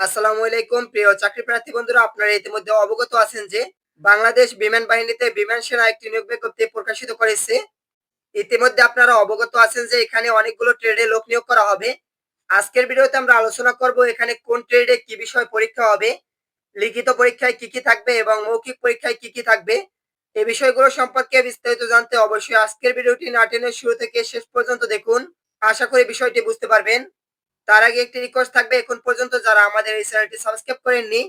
আসসালামু আলাইকুম। প্রিয় চাকরি প্রার্থী বন্ধুরা, আপনারা ইতিমধ্যে অবগত আছেন যে বাংলাদেশ বিমান বাহিনীতে বিমান সেনা একটি নিয়োগ বিজ্ঞপ্তি প্রকাশিত করেছে। ইতিমধ্যে আপনারা অবগত আছেন যে এখানে অনেকগুলো ট্রেডে লোক নিয়োগ করা হবে। আজকের ভিডিওতে আমরা আলোচনা করব এখানে কোন ট্রেডে কি বিষয় পরীক্ষা হবে, লিখিত পরীক্ষায় কি কি থাকবে এবং মৌখিক পরীক্ষায় কি কি থাকবে। এই বিষয়গুলো সম্পর্কে বিস্তারিত জানতে অবশ্যই আজকের ভিডিওটি না টেনে শুরু থেকে শেষ পর্যন্ত দেখুন। আশা করি বিষয়টি বুঝতে পারবেন। তার আগে একটি রিকোয়েস্ট থাকবে, এখন পর্যন্ত যারা আমাদের এই চ্যানেলটি সাবস্ক্রাইব করেননি,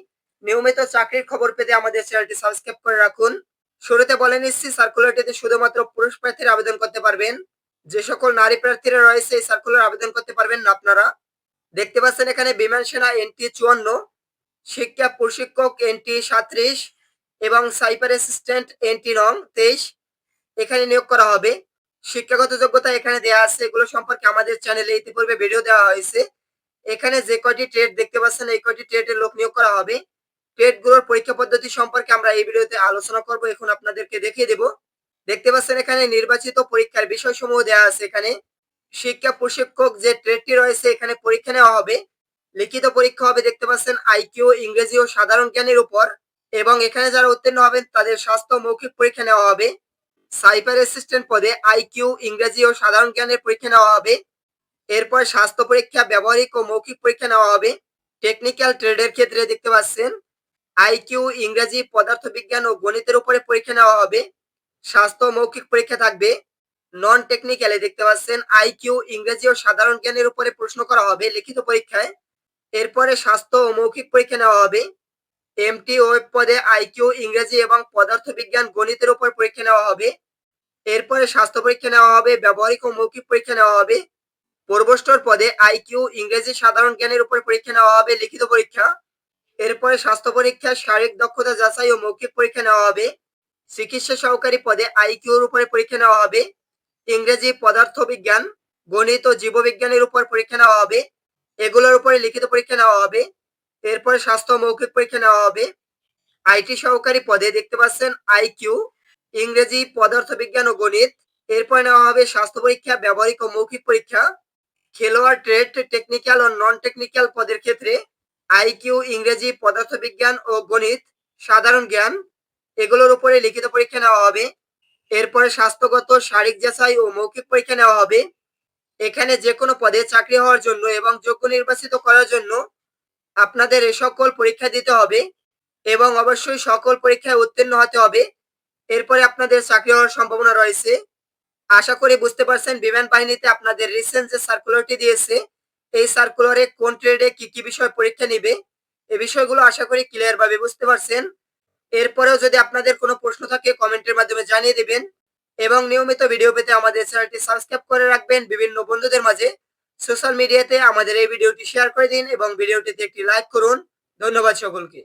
নিয়মিত চাকরির খবর পেতে আমাদের চ্যানেলটি সাবস্ক্রাইব করে রাখুন। শুরুতে বলে নিচ্ছি সার্কুলারটিতে শুধুমাত্র পুরুষ প্রার্থীরা আবেদন করতে পারবেন। যে সকল নারী প্রার্থীরা রয়েছে, এই সার্কুলার আবেদন করতে পারবেন না আপনারা। দেখতে পাচ্ছেন এখানে বিমান সেনা এনটি চুয়ান্ন, শিক্ষা প্রশিক্ষক এনটি সাত্রিশ এবং সাইবার অ্যাসিস্ট্যান্ট এনটি নং তেইশ। এখানে নিয়োগ করা হবে। শিক্ষাগত যোগ্যতা এখানে দেওয়া আছে। এগুলো সম্পর্কে আমাদের চ্যানেলে ইতিপূর্বে ভিডিও দেওয়া হয়েছে। এখানে যে কয়টি ট্রেড দেখতে পাচ্ছেন, এই কয়টি ট্রেডের লোক নিয়োগ করা হবে। ট্রেডগুলোর পরীক্ষা পদ্ধতি সম্পর্কে আমরা এই ভিডিওতে আলোচনা করব। এখন আপনাদেরকে দেখিয়ে দেব। দেখতে পাচ্ছেন এখানে নির্বাচিত পরীক্ষার বিষয়সমূহ দেওয়া আছে এখানে। শিক্ষা প্রশিক্ষক যে ট্রেডটি রয়েছে, এখানে পরীক্ষা নেওয়া হবে। লিখিত পরীক্ষা হবে, দেখতে পাচ্ছেন আইকিউ ইংরেজি ও সাধারণ জ্ঞানের উপর। এবং এখানে যারা উত্তীর্ণ হবেন, তাদের স্বাস্থ্য মৌখিক পরীক্ষা নেওয়া হবে। সাইবার অ্যাসিস্ট্যান্ট পদে আইকিউ ইংরেজি ও সাধারণ জ্ঞানের পরীক্ষা নেওয়া হবে। এরপর স্বাস্থ্য পরীক্ষা, ব্যবহারিক ও মৌখিক পরীক্ষা নেওয়া হবে। টেকনিক্যাল ট্রেডের ক্ষেত্রে দেখতে পাচ্ছেন আইকিউ ইংরেজি পদার্থবিজ্ঞান ও গণিতের উপরে পরীক্ষা নেওয়া হবে। স্বাস্থ্য মৌখিক পরীক্ষা থাকবে। নন টেকনিক্যালে দেখতে পাচ্ছেন আইকিউ ইংরেজি ও সাধারণ জ্ঞানের উপরে প্রশ্ন করা হবে লিখিত পরীক্ষায়। এরপরে স্বাস্থ্য ও মৌখিক পরীক্ষা নেওয়া হবে। এমটি ওয়েব পদে আইকিউ ইংরেজি এবং পদার্থবিজ্ঞান গণিতের উপর পরীক্ষা নেওয়া হবে। এরপরে স্বাস্থ্য পরীক্ষা নেওয়া হবে, ব্যবহারিক ও মৌখিক পরীক্ষা নেওয়া হবে। পূর্বষ্টর পদে আইকিউ ইংরেজি সাধারণ জ্ঞানের উপর পরীক্ষা নেওয়া হবে, লিখিত পরীক্ষা। এরপরে স্বাস্থ্য পরীক্ষা শারীরিক দক্ষতা যাচাই ও মৌখিক পরীক্ষা নেওয়া হবে। চিকিৎসা সহকারী পদে আইকিউর উপরে পরীক্ষা নেওয়া হবে। ইংরেজি পদার্থবিজ্ঞান, গণিত ও জীববিজ্ঞানের উপর পরীক্ষা নেওয়া হবে। এগুলোর উপরে লিখিত পরীক্ষা নেওয়া হবে। এরপরে স্বাস্থ্য মৌখিক পরীক্ষা নেওয়া হবে। আইটি সহকারী পদে দেখতে পাচ্ছেন আইকিউ ইংরেজি পদার্থবিজ্ঞান ও গণিত। এরপরে নেওয়া হবে স্বাস্থ্য পরীক্ষা, ব্যবহারিক ও মৌখিক পরীক্ষা। খেলোয়াড় ট্রেড টেকনিক্যাল ও নন টেকনিক্যাল পদের ক্ষেত্রে আইকিউ ইংরেজি পদার্থবিজ্ঞান ও গণিত সাধারণ জ্ঞান, এগুলোর উপরে লিখিত পরীক্ষা নেওয়া হবে। এরপরে স্বাস্থ্যগত, শারীরিক যাচাই ও মৌখিক পরীক্ষা নেওয়া হবে। এখানে যে কোনো পদে চাকরি হওয়ার জন্য এবং যোগ্য নির্বাচিত করার জন্য আপনাদের এ সকল পরীক্ষা দিতে হবে এবং অবশ্যই সকল পরীক্ষায় উত্তীর্ণ হতে হবে। এরপরে আপনাদের চাকরি হওয়ার সম্ভাবনা রয়েছে। আশা করি বুঝতে পারছেন, বিমান বাহিনীতে আপনাদের রিসেন্ট যে সার্কুলারটি দিয়েছে, এই সার্কুলারে কোন ট্রেডে কি কি বিষয় পরীক্ষা নিবে এই বিষয়গুলো আশা করি ক্লিয়ার ভাবে বুঝতে পারছেন। এরপরেও যদি আপনাদের কোনো প্রশ্ন থাকে কমেন্টের মাধ্যমে জানিয়ে দিবেন এবং নিয়মিত ভিডিও পেতে আমাদের চ্যানেলটি সাবস্ক্রাইব করে রাখবেন। বিভিন্ন বন্ধুদের মাঝে সোশ্যাল মিডিয়াতে আমাদের এই ভিডিওটি শেয়ার করে দিন এবং ভিডিওটিতে একটি লাইক করুন। ধন্যবাদ সকলকে।